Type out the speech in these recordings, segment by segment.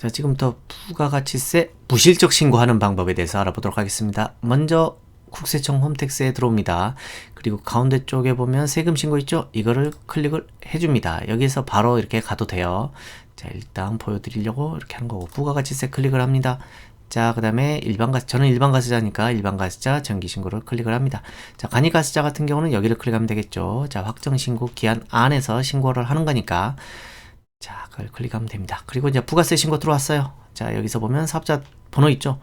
자, 지금부터 부가가치세 부실적 신고하는 방법에 대해서 알아보도록 하겠습니다. 먼저 국세청 홈택스에 들어옵니다. 그리고 가운데 쪽에 보면 세금 신고 있죠? 이거를 클릭을 해줍니다. 여기서 바로 이렇게 가도 돼요. 자, 일단 보여드리려고 이렇게 하는 거고 부가가치세 클릭을 합니다. 자, 그 다음에 일반 가스, 저는 일반 가스자니까 일반 가스자 정기 신고를 클릭을 합니다. 자, 간이 가스자 같은 경우는 여기를 클릭하면 되겠죠. 자, 확정 신고 기한 안에서 신고를 하는 거니까 자, 그걸 클릭하면 됩니다. 그리고 이제 부가세 신고 들어왔어요. 자, 여기서 보면 사업자 번호 있죠?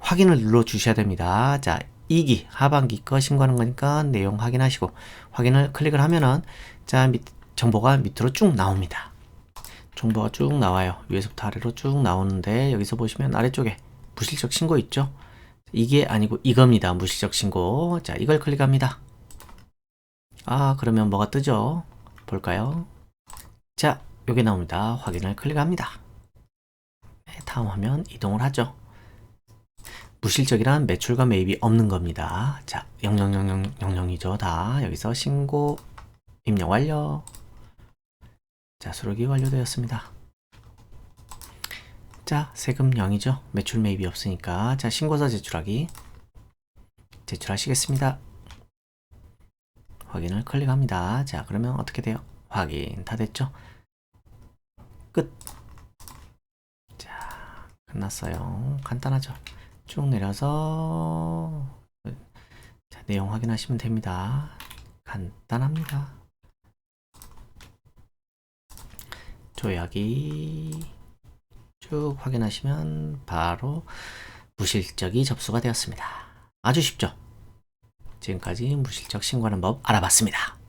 확인을 눌러 주셔야 됩니다. 자, 2기, 하반기 거 신고하는 거니까 내용 확인하시고, 확인을 클릭을 하면은, 자, 밑, 정보가 밑으로 쭉 나옵니다. 정보가 쭉 나와요. 위에서부터 아래로 쭉 나오는데, 여기서 보시면 아래쪽에 무실적 신고 있죠? 이게 아니고 이겁니다. 무실적 신고. 자, 이걸 클릭합니다. 아, 그러면 뭐가 뜨죠? 볼까요? 자, 요게 나옵니다. 확인을 클릭합니다. 네, 다음 화면 이동을 하죠. 무실적이란 매출과 매입이 없는 겁니다. 자, 0000이죠. 다 여기서 신고 입력 완료. 자, 수록이 완료되었습니다. 자, 세금 0이죠. 매출 매입이 없으니까. 자, 신고서 제출하기. 제출하시겠습니다. 확인을 클릭합니다. 자, 그러면 어떻게 돼요? 확인 다 됐죠? 끝. 자, 끝났어요. 간단하죠? 쭉 내려서 자, 내용 확인하시면 됩니다. 간단합니다. 조약이 쭉 확인하시면 바로 무실적이 접수가 되었습니다. 아주 쉽죠? 지금까지 무실적 신고하는 법 알아봤습니다.